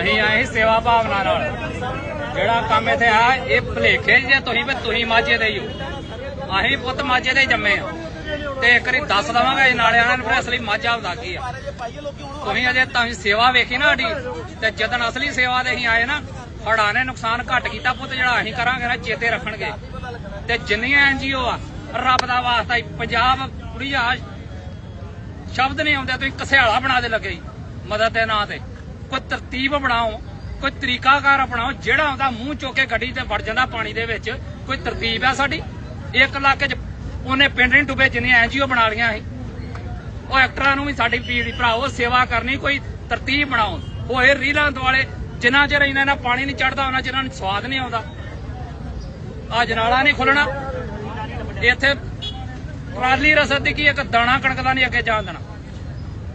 ਅਸੀਂ ਆਏ ਸੇਵਾ ਭਾਵਨਾ ਨਾਲ। ਜਿਹੜਾ ਕੰਮ ਇੱਥੇ ਆ ਇਹ ਭਲੇਖੇ ਜੇ ਤੁਸੀਂ ਵੀ ਤੁਸੀਂ ਮਾਝੇ ਦੇ ਹੀ ਹੋ। ਅਸੀਂ ਪੁੱਤ ਮਾਝੇ ਦੇ ਜੰਮੇ ਆ ਤੇ ਇੱਕ ਵਾਰੀ ਦੱਸ ਦਵਾਂਗਾ ਇਹ ਨਾਲੇ ਆਣਾ ਫਿਰ ਅਸਲੀ ਮਾਝਾ ਹੁੰਦਾ ਕੀ ਆ। ਤੁਸੀਂ ਅਜੇ ਤੁਸੀਂ ਸੇਵਾ ਵੇਖੀ ਨਾ ਸਾਡੀ ਤੇ ਜਦੋਂ ਅਸਲੀ ਸੇਵਾ ਦੇ ਅਸੀਂ ਆਏ ਨਾ ਹੜਾ ਨੇ ਨੁਕਸਾਨ ਘੱਟ ਕੀਤਾ ਪੁੱਤ ਜਿਹੜਾ ਅਸੀਂ ਕਰਾਂਗੇ ਨਾ ਚੇਤੇ ਰੱਖਣਗੇ। ਤੇ ਜਿੰਨੀਆਂ ਐਨਜੀਓ ਆ ਰੱਬ ਦਾ ਵਾਸਤਾ ਹੀ ਪੰਜਾਬ ਕੁੜੀ ਆ ਸ਼ਬਦ ਨਹੀਂ ਆਉਂਦੇ ਤੁਸੀਂ ਕਸਿਆਲਾ ਬਣਾ ਦੇ ਲੱਗੇ ਜੀ, ਮਦਦ ਦੇ ਨਾਂ ਤੇ। ਕੋਈ ਤਰਤੀਬ ਬਣਾਓ, ਕੋਈ ਤਰੀਕਾਕਾਰ ਅਪਣਾਓ ਜਿਹੜਾ ਆਉਂਦਾ ਮੂੰਹ ਚੁੱਕ ਕੇ ਗੱਡੀ ਤੇ ਵੜ ਜਾਂਦਾ ਪਾਣੀ ਦੇ ਵਿੱਚ, ਕੋਈ ਤਰਤੀਬ ਆ ਸਾਡੀ? ਇੱਕ ਇਲਾਕੇ 'ਚ ਉਹਨੇ ਪਿੰਡ ਨਹੀਂ ਡੁੱਬੇ ਜਿੰਨੇ ਐਨਜੀਓ ਬਣਾ ਲਈਆਂ ਸੀ। ਉਹ ਐਕਟਰਾਂ ਨੂੰ ਵੀ ਸਾਡੀ ਪੀੜੀ ਭਰਾਓ ਸੇਵਾ ਕਰਨੀ, ਕੋਈ ਤਰਤੀਬ ਬਣਾਓ। ਹੋਏ ਰੀਲਾਂ ਦੁਆਲੇ, ਜਿੰਨਾ ਚਿਰ ਇਹਨਾਂ ਨਾਲ ਪਾਣੀ ਨਹੀਂ ਚੜਦਾ, ਉਹਨਾਂ ਚਿਰ ਇਹਨਾਂ ਨੂੰ ਸਵਾਦ ਨਹੀਂ ਆਉਂਦਾ। ਆ ਜਨਾਲਾ ਨਹੀਂ ਖੁੱਲਣਾ। ਇੱਥੇ ਟਰਾਲੀ ਰਸਦ ਦੀ ਕੀ ਇੱਕ ਦਾਣਾ ਕਣਕ ਦਾ ਨਹੀਂ ਅੱਗੇ ਜਾਣ ਦੇਣਾ।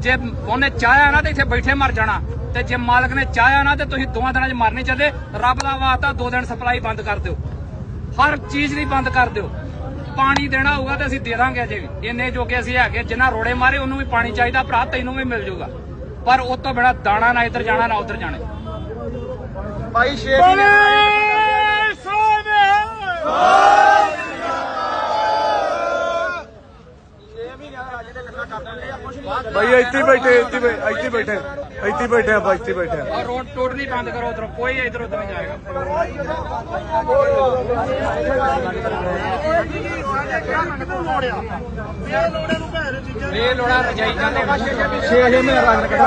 ਜੇ ਉਹਨੇ ਚਾਹਿਆ ਨਾ ਤੇ ਇੱਥੇ ਬੈਠੇ ਮਰ ਜਾਣਾ। ਤੇ ਜੇ ਮਾਲਕ ਨੇ ਚਾਹਿਆ ਨਾ ਤੇ ਤੁਸੀਂ ਦੋਵਾਂ ਦਿਨਾਂ 'ਚ ਮਰਨੇ ਚੱਲੇ ਰੱਬ ਦਾ ਵਾਸਤਾ ਦੋ ਦਿਨ ਸਪਲਾਈ ਬੰਦ ਕਰ ਦਿਓ। ਹਰ ਚੀਜ਼ ਦੀ ਬੰਦ ਕਰ ਦਿਓ। ਪਾਣੀ ਦੇਣਾ ਹੋਊਗਾ ਤੇ ਅਸੀਂ ਦੇ ਦਾਂਗੇ ਅਜੇ ਵੀ। ਇੰਨੇ ਜੋਗੇ ਅਸੀਂ ਹੈਗੇ ਜਿੰਨਾ ਰੋੜੇ ਮਾਰੇ ਉਹਨੂੰ ਵੀ ਪਾਣੀ ਚਾਹੀਦਾ ਭਰਾ ਤੈਨੂੰ ਵੀ ਮਿਲ ਜਾਊਗਾ। ਪਰ ਉਹ ਤੋਂ ਬਿਨਾ ਦਾਣਾ ਨਾ ਇੱਧਰ ਜਾਣਾ ਨਾ ਉੱਧਰ ਜਾਣਾ। ਭਾਈ ਸ਼ੇਰ ਭਾਈ ਇੱਥੇ ਬੈਠੇ, ਇੱਥੇ ਹੀ ਇੱਥੇ ਬੈਠੇ ਇੱਥੇ ਬੈਠੇ ਆਪਾਂ, ਇੱਥੇ ਬੈਠੇ। ਆ ਔਰ ਰੋਡ ਟੋਟਲੀ ਬੰਦ ਕਰੋ ਉਧਰੋਂ, ਕੋਈ ਇੱਧਰ ਉੱਧਰ ਨਹੀਂ ਜਾਏਗਾ। ਇਹ ਲੋੜਾ ਰਜਾਈ ਜਾਂਦੇ ਪਾਸੇ 6000 ਮਹੀਨਾ ਲੱਗਣਾ